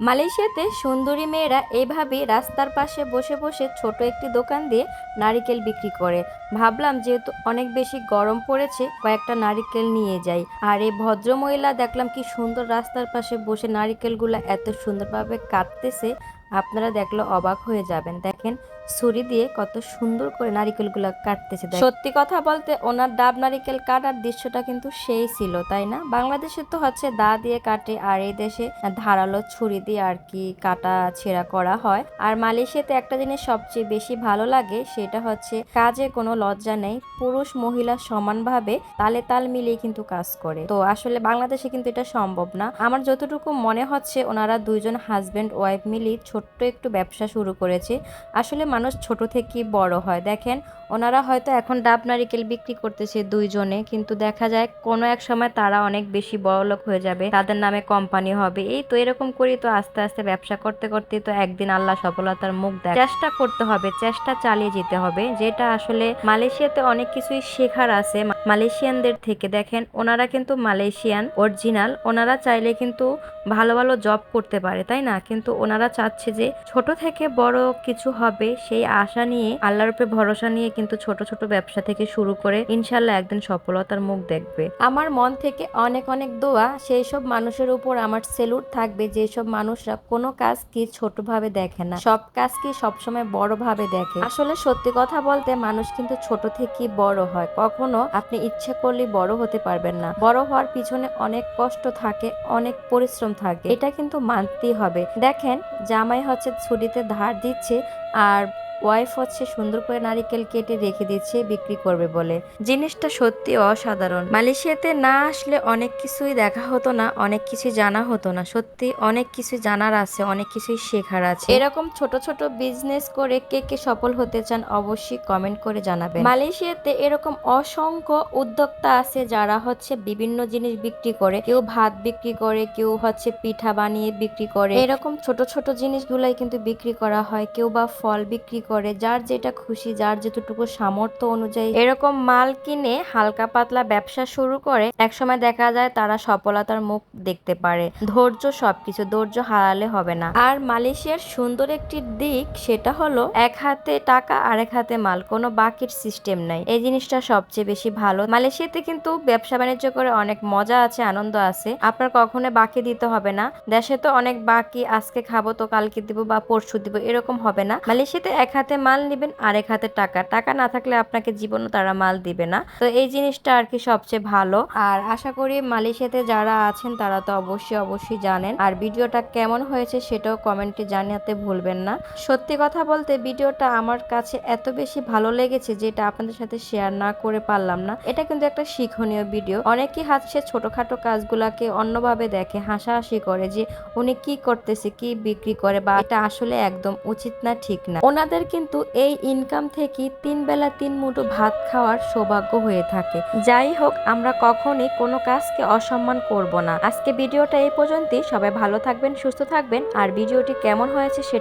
মালয়েশিয়াতে সুন্দরী মেয়েরা এভাবে রাস্তার পাশে বসে বসে ছোট একটি দোকান দিয়ে নারিকেল বিক্রি করে। ভাবলাম যেহেতু অনেক বেশি গরম পড়েছে, কয়েকটা নারিকেল নিয়ে যাই। আর এই ভদ্র মহিলা দেখলাম কি সুন্দর রাস্তার পাশে বসে নারিকেলগুলো এত সুন্দরভাবে কাটতেছে, আপনারা দেখলে অবাক হয়ে যাবেন। দেখেন ছুরি দিয়ে কত সুন্দর করে নারিকেলগুলো কাটতেছে। সত্যি কথা বলতে ওনার ডাব নারিকেল কাটার দৃশ্যটা কিন্তু সেই ছিল, তাই না? বাংলাদেশে তো হচ্ছে দা দিয়ে কাটে, আর এই দেশে ধারালো ছুরি দিয়ে আর কি কাটা ছেঁড়া করা হয়। আর মালয়েশিয়াতে একটা জিনিস সবচেয়ে বেশি ভালো লাগে, সেটা হচ্ছে কাজে কোনো লজ্জা নেই, পুরুষ মহিলা সমানভাবে তালে তাল মিলিয়ে কিন্তু কাজ করে। তো আসলে বাংলাদেশে কিন্তু এটা সম্ভব না। আমার যতটুকু মনে হচ্ছে, ওনারা দুইজন হাজবেন্ড ওয়াইফ মিলিয়ে ছোট্ট একটু ব্যবসা শুরু করেছে। আসলে মানুষ ছোট থেকেই বড় হয়। দেখেন, ওনারা হয়তো এখন ডাব নারিকেল বিক্রি করতেছে দুইজনে, কিন্তু দেখা যায় কোনো এক সময় তারা অনেক বেশি বড়লোক হয়ে যাবে, তাদের নামে কোম্পানি হবে। এই তো এরকম করেই তো আস্তে আস্তে ব্যবসা করতে করতে তো একদিন আল্লাহ সফলতার মুখ দেয় চেষ্টা করতে হবে, চেষ্টা চালিয়ে যেতে হবে, যেটা আসলে মালয়েশিয়াতে অনেক কিছুই শেখার আছে। মালয়েশিয়ানদের থেকে দেখেন, ওনারা কিন্তু মালয়েশিয়ান, অরিজিনাল, ওনারা চাইলে কিন্তু ভালো ভালো জব করতে পারে, তাই না? কিন্তু ওনারা চাচ্ছে যে ছোট থেকে বড় কিছু হবে সেই আশা নিয়ে, আল্লাহর উপরে ভরসা নিয়ে কিন্তু ছোট ছোট ব্যবসা থেকে শুরু করে ইনশাল্লাহ একদিন সফলতার মুখ দেখবে। আমার মন থেকে অনেক অনেক দোয়া, সেই সব মানুষের উপর আমার সেলুট থাকবে যেসব মানুষরা কোনো কাজ কি ছোটভাবে দেখে না, সব কাজ কি সবসময় বড় ভাবে দেখে। আসলে সত্যি কথা বলতে মানুষ কিন্তু ছোট থেকেই বড় হয়, কখনো আপনি ইচ্ছে করলে বড় হতে পারবেন না। বড় হওয়ার পিছনে অনেক কষ্ট থাকে, অনেক পরিশ্রম থাকে, এটা কিন্তু মানতেই হবে। দেখেন, জামাই হচ্ছে ছুরিতে ধার দিচ্ছে আর ওয়াইফ হচ্ছে সুন্দর করে নারিকেল কেটে রেখে দিচ্ছে বিক্রি করবে বলে। জিনিসটা সত্যি অসাধারণ। মালয়েশিয়াতে না আসলে অনেক কিছুই দেখা হতো না, অনেক কিছু জানা হতো না। সত্যি অনেক কিছু জানার আছে, অনেক কিছুই শেখার আছে। এরকম ছোট ছোট বিজনেস করে কে কে সফল হতে চান অবশ্যই কমেন্ট করে জানাবেন। মালয়েশিয়াতে এরকম অসংখ্য উদ্যোক্তা আছে যারা হচ্ছে বিভিন্ন জিনিস বিক্রি করে। কেউ ভাত বিক্রি করে, কেউ হচ্ছে পিঠা বানিয়ে বিক্রি করে। এরকম ছোট ছোট জিনিসগুলাই কিন্তু বিক্রি করা হয়। কেউ বা ফল বিক্রি করে, যার যেটা খুশি, যার যেটুকু সামর্থ্য অনুযায়ী। এরকম মাল কিনে হালকা পাতলা ব্যবসা শুরু করে, একসময় দেখা যায় তারা সফলতার মুখ দেখতে পারে। ধৈর্য সবকিছু, ধৈর্য হারালে হবে না। আর মালয়েশিয়ার সুন্দর একটি দিক, সেটা হলো এক হাতে টাকা আর এক হাতে মাল। কোনো বাকির সিস্টেম নাই। এই জিনিসটা সবচেয়ে বেশি ভালো। মালয়েশিয়াতে কিন্তু ব্যবসা বাণিজ্য করে অনেক মজা আছে, আনন্দ আছে। আপনার কখনো বাকি দিতে হবে না। দেশে তো অনেক বাকি, আজকে খাব, তো কালকে দিব বা পরশু দিব, এরকম হবে না। মালয়েশিয়াতে এক হাতে মাল নেবেন আর এক হাতে টাকা। টাকা না থাকলে আপনাকে জীবনও তারা মাল দিবে না। তো এই জিনিসটা আর কি সবচেয়ে ভালো। আর আশা করি মালয়েশিয়াতে যারা আছেন, তারা তো অবশ্যই অবশ্যই জানেন। আর ভিডিওটা কেমন হয়েছে সেটাও কমেন্টে জানাতে ভুলবেন না। সত্যি কথা বলতে ভিডিওটা আমার কাছে এত বেশি ভালো লেগেছে যেটা আপনাদের সাথে শেয়ার না করে পারলাম না। এটা কিন্তু একটা শিক্ষণীয় ভিডিও। অনেকেই হাসছে ছোটখাটো কাজগুলাকে অন্যভাবে দেখে, হাসাহাসি করে যে, উনি কি করতেছে, কি বিক্রি করে? বা, এটা আসলে একদম উচিত না, ঠিক না। ওনাদের কিন্তু এই ইনকাম থেকে তিন বেলা তিন মুঠো ভাত খাওয়ার সৌভাগ্য হয়ে থাকে। যাই হোক, আমরা কখনই কোনো কাজকে অসম্মান করব না। আজকে ভিডিওটা এই পর্যন্তই। সবাই ভালো থাকবেন, সুস্থ থাকবেন। আর ভিডিওটি কেমন হয়েছে সেটা